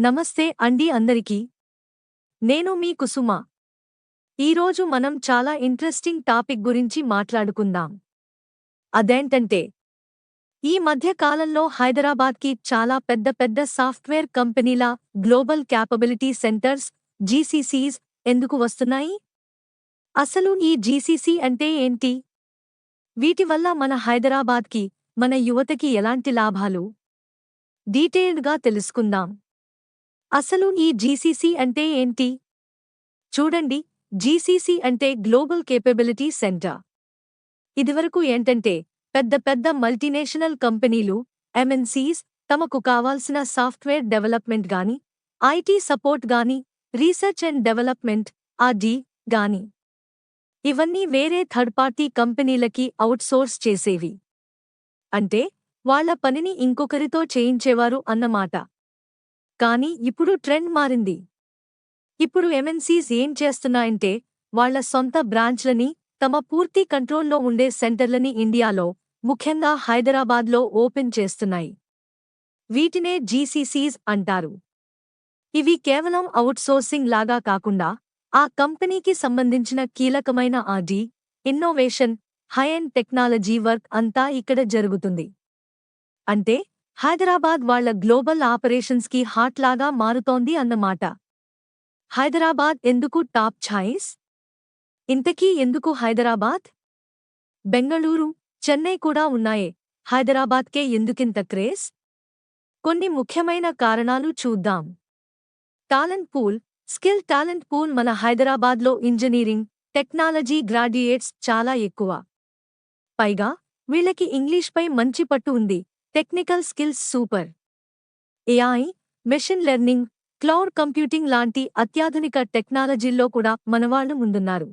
నమస్తే అండి అందరికీ. నేను మీ కుసుమ. ఈరోజు మనం చాలా ఇంట్రెస్టింగ్ టాపిక్ గురించి మాట్లాడుకుందాం. అదేంటంటే ఈ మధ్య కాలంలో హైదరాబాద్కి చాలా పెద్ద పెద్ద సాఫ్ట్వేర్ కంపెనీల గ్లోబల్ క్యాపబిలిటీ సెంటర్స్ జీసీసీస్ ఎందుకు వస్తున్నాయి? అసలు ఈ జీసీసీ అంటే ఏంటి? వీటి వల్ల మన హైదరాబాద్కి మన యువతకి ఎలాంటి లాభాలు? డీటెయిల్డ్గా తెలుసుకుందాం. అసలు ఈ జీసీసీ అంటే ఏంటి? చూడండి జీసీసీ అంటే గ్లోబల్ కేపబిలిటీ సెంటర్ ఇదివరకు ఏంటంటే పెద్ద పెద్ద మల్టీనేషనల్ కంపెనీలు ఎంఎన్సీస్ తమకు కావాల్సిన సాఫ్ట్వేర్ డెవలప్మెంట్ గాని ఐటీ సపోర్ట్ గాని research and development R D గాని. ఇవన్నీ వేరే థర్డ్ పార్టీ కంపెనీలకి అవుట్సోర్స్ చేసేవి. అంటే వాళ్ళ పనిని ఇంకొకరితో చేయించేవారు అన్నమాట. కానీ ఇప్పుడు ట్రెండ్ మారింది. ఇప్పుడు ఎంఎన్సీస్ ఏం చేస్తున్నాయంటే వాళ్ళ సొంత బ్రాంచ్లని తమ పూర్తి కంట్రోల్లో ఉండే సెంటర్లని ఇండియాలో ముఖ్యంగా హైదరాబాద్లో ఓపెన్ చేస్తున్నాయి. వీటినే జీసీసీస్ అంటారు. ఇవి కేవలం అవుట్సోర్సింగ్ లాగా కాకుండా ఆ కంపెనీకి సంబంధించిన కీలకమైన R D innovation high and technology work అంతా ఇక్కడ జరుగుతుంది. అంటే హైదరాబాద్ వాళ్ళ గ్లోబల్ ఆపరేషన్స్కి హాట్ లాగా మారుతోంది అన్నమాట. హైదరాబాద్ ఎందుకు టాప్ ఛాయిస్? ఇంతకీ ఎందుకు హైదరాబాద్? బెంగళూరు చెన్నై కూడా ఉన్నాయే. హైదరాబాద్కే ఎందుకింత క్రేజ్? కొన్ని ముఖ్యమైన కారణాలు చూద్దాం. Talent pool skill talent pool మన హైదరాబాద్లో ఇంజనీరింగ్ టెక్నాలజీ గ్రాడ్యుయేట్స్ చాలా ఎక్కువ. పైగా వీళ్ళకి ఇంగ్లీష్పై మంచి పట్టు ఉంది. Technical skills super. AI machine learning cloud computing లాంటి అత్యాధునిక టెక్నాలజీల్లో కూడా మనవాళ్ళు ముందున్నారు.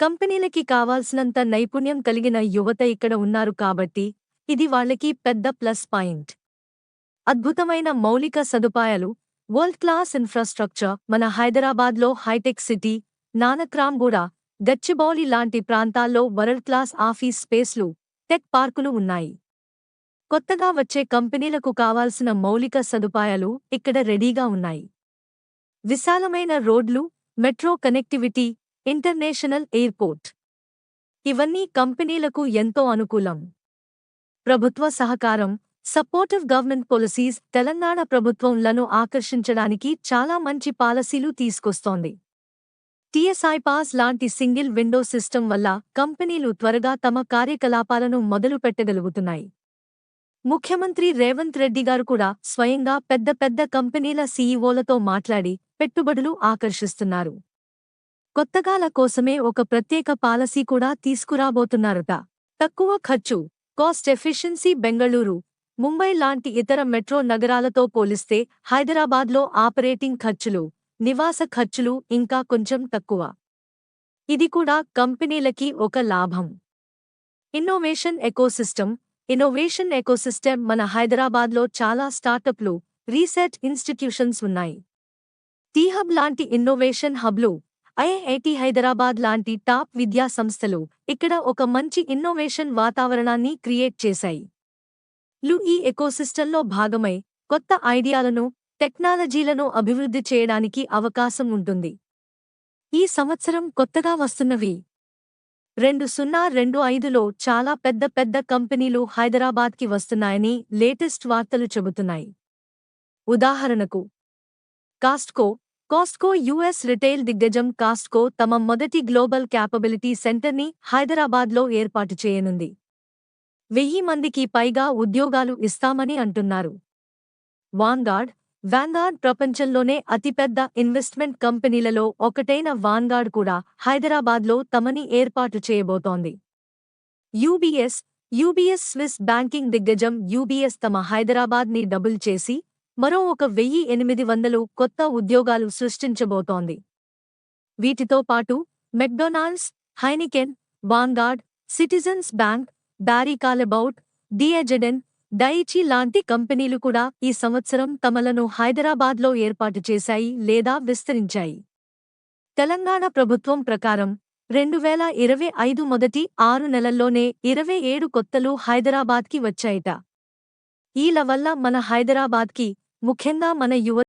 కంపెనీలకి కావాల్సినంత నైపుణ్యం కలిగిన యువత ఇక్కడ ఉన్నారు కాబట్టి ఇది వాళ్ళకి పెద్ద ప్లస్ పాయింట్. అద్భుతమైన మౌలిక సదుపాయాలు వరల్డ్ క్లాస్ ఇన్ఫ్రాస్ట్రక్చర్ మన హైదరాబాద్లో హైటెక్ సిటీ నానక్రాంగూడ గచ్చిబౌలి లాంటి ప్రాంతాల్లో వరల్డ్ క్లాస్ ఆఫీస్ స్పేస్లు టెక్ పార్కులు ఉన్నాయి. కొత్తగా వచ్చే కంపెనీలకు కావాల్సిన మౌలిక సదుపాయాలు ఇక్కడ రెడీగా ఉన్నాయి. విశాలమైన రోడ్లు మెట్రో కనెక్టివిటీ ఇంటర్నేషనల్ ఎయిర్పోర్ట్. ఇవన్నీ కంపెనీలకు ఎంతో అనుకూలం. ప్రభుత్వ సహకారం సపోర్టివ్ గవర్నమెంట్ పాలసీస్ తెలంగాణ ప్రభుత్వంలను ఆకర్షించడానికి చాలా మంచి పాలసీలు తీసుకొస్తోంది. టీఎస్ఐ పాస్ లాంటి సింగిల్ విండో సిస్టమ్ వల్ల కంపెనీలు త్వరగా తమ కార్యకలాపాలను మొదలుపెట్టగలుగుతున్నాయి. ముఖ్యమంత్రి రేవంత్ రెడ్డి గారు కూడా స్వయంగా పెద్ద పెద్ద కంపెనీల సీఈఓలతో మాట్లాడి పెట్టుబడులు ఆకర్షిస్తున్నారు. కొత్తగాల కోసమే ఒక ప్రత్యేక పాలసీ కూడా తీసుకురాబోతున్నారట. తక్కువ ఖర్చు కాస్ట్ ఎఫిషియన్సీ బెంగళూరు ముంబై లాంటి ఇతర మెట్రో నగరాలతో పోలిస్తే హైదరాబాద్లో ఆపరేటింగ్ ఖర్చులు నివాస ఖర్చులు ఇంకా కొంచెం తక్కువ. ఇది కూడా కంపెనీలకి ఒక లాభం. ఇన్నోవేషన్ ఎకోసిస్టమ్ ఇన్నోవేషన్ ఎకోసిస్టమ్ మన హైదరాబాద్లో చాలా స్టార్టప్లు రీసెర్చ్ ఇన్స్టిట్యూషన్స్ ఉన్నాయి. టీహబ్ లాంటి ఇన్నోవేషన్ హబ్లు ఐఐటి హైదరాబాద్ లాంటి టాప్ విద్యా సంస్థలు ఇక్కడ ఒక మంచి ఇన్నోవేషన్ వాతావరణాన్ని క్రియేట్ చేశాయి. లు ఈ ఎకోసిస్టంలో భాగమై కొత్త ఐడియాలను టెక్నాలజీలను అభివృద్ధి చేయడానికి అవకాశం ఉంటుంది. ఈ సంవత్సరం కొత్తగా వస్తున్నవి రెండు సున్నా రెండు ఐదులో చాలా పెద్ద పెద్ద కంపెనీలు హైదరాబాద్కి వస్తున్నాయని లేటెస్ట్ వార్తలు చెబుతున్నాయి. ఉదాహరణకు కాస్ట్కో కాస్ట్కో యుఎస్ రిటైల్ దిగ్గజం కాస్ట్కో తమ మొదటి గ్లోబల్ క్యాపబిలిటీ సెంటర్ని హైదరాబాద్లో ఏర్పాటు చేయనుంది. వెయ్యి మందికి పైగా ఉద్యోగాలు ఇస్తామని అంటున్నారు. వాన్గార్డ్ వాన్గార్డ్ ప్రపంచంలోనే అతిపెద్ద ఇన్వెస్ట్మెంట్ కంపెనీలలో ఒకటైన వాన్గార్డ్ కూడా హైదరాబాద్లో తమని ఏర్పాటు చేయబోతోంది. యూబీఎస్ యూబీఎస్ స్విస్ బ్యాంకింగ్ దిగ్గజం యూబీఎస్ తమ హైదరాబాద్ని డబుల్ చేసి మరో ఒక వెయ్యి ఎనిమిది వందలు కొత్త ఉద్యోగాలు సృష్టించబోతోంది. వీటితో పాటు McDonald's Heineken Vanguard Citizens Bank Barry Callebaut డిఎజెడెన్ Daiichi లాంటి కంపెనీలు కూడా ఈ సంవత్సరం తమలను హైదరాబాద్లో ఏర్పాటు చేశాయి లేదా విస్తరించాయి. తెలంగాణ ప్రభుత్వం ప్రకారం రెండు వేల ఇరవై ఐదు మొదటి ఆరు నెలల్లోనే ఇరవై ఏడు కొత్తలు హైదరాబాద్కి వచ్చాయట. ఈల వల్ల మన హైదరాబాద్కి ముఖ్యంగా మన యువ